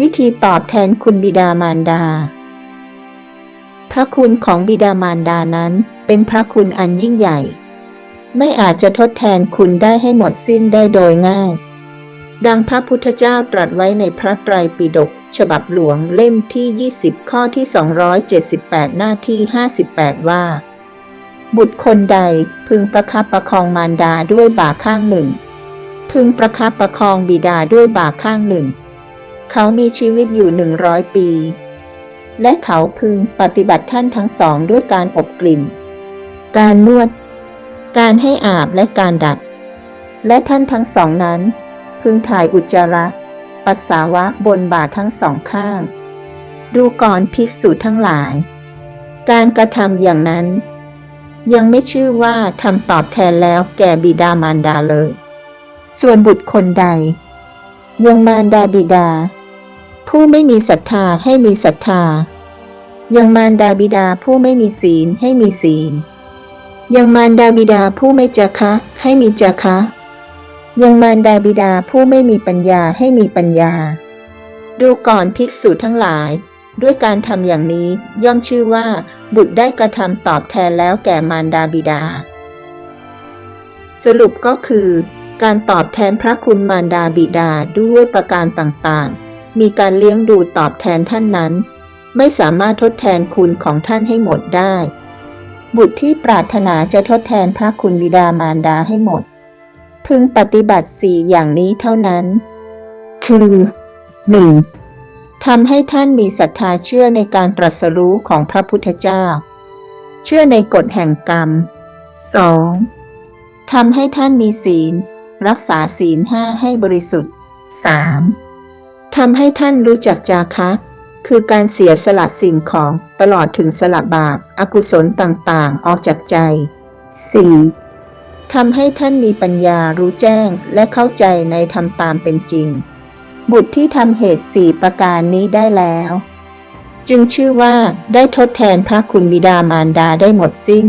วิธีตอบแทนคุณบิดามารดา พระคุณของบิดามารดานั้นเป็นพระคุณอันยิ่งใหญ่ ไม่อาจจะทดแทนคุณได้ให้หมดสิ้นได้โดยง่าย ดังพระพุทธเจ้าตรัสไว้ในพระไตรปิฎกฉบับหลวงเล่มที่ 20 ข้อที่ 278 หน้าที่ 58 ว่า บุตรคนใดพึงประคับประคองมารดาด้วยบ่าข้างหนึ่ง พึงประคับประคองบิดาด้วยบ่าข้างหนึ่ง เขามีชีวิตอยู่หนึ่งร้อยปี และเขาพึงปฏิบัติท่านทั้งสองด้วยการอบกลิ่น การนวด การให้อาบและการดัดและท่านทั้งสองนั้น พึงถ่ายอุจจาระปัสสาวะบนบ่าทั้งสองข้าง ดูก่อนภิกษุทั้งหลาย การกระทำอย่างนั้น ยังไม่ชื่อว่าทำตอบแทนแล้วแก่บิดามารดาเลย ส่วนบุตรคนใด ยังมารดาบิดา ผู้ไม่มีศรัทธาให้มีศรัทธา ยังมารดาบิดาผู้ไม่มีศีลให้มีศีล ยังมารดาบิดาผู้ไม่จาคะให้มีจาคะ ยังมารดาบิดาผู้ไม่มีปัญญาให้มีปัญญา ดูก่อนภิกษุทั้งหลาย ด้วยการทำอย่างนี้ย่อมชื่อว่า บุตรได้กระทำตอบแทนแล้วแก่มารดาบิดา สรุปก็คือ การตอบแทนพระคุณมารดาบิดาด้วยประการต่างๆ มีการเลี้ยงดูตอบแทนท่านนั้น ไม่สามารถทดแทนคุณของท่านให้หมดได้ บุตรที่ปรารถนาจะทดแทนพระคุณบิดามารดาให้หมด พึงปฏิบัติสี่อย่างนี้เท่านั้น คือ 1. ทำให้ท่านมีศรัทธาเชื่อในการตรัสรู้ของพระพุทธเจ้า เชื่อในกฎแห่งกรรม 2. ทำให้ท่านมีศีล รักษาศีลห้าให้บริสุทธิ์ 3. ทำให้ท่านรู้จักจาคะ คือการเสียสละสิ่งของตลอดถึงสละบาปอากุศลต่างๆ ออกจากใจ 4. ทำให้ท่านมีปัญญารู้แจ้งและเข้าใจในธรรมตามเป็นจริง บุตรที่ทำเหตุสี่ประการนี้ได้แล้ว จึงชื่อว่าได้ทดแทนพระคุณบิดามารดาได้หมดสิ้น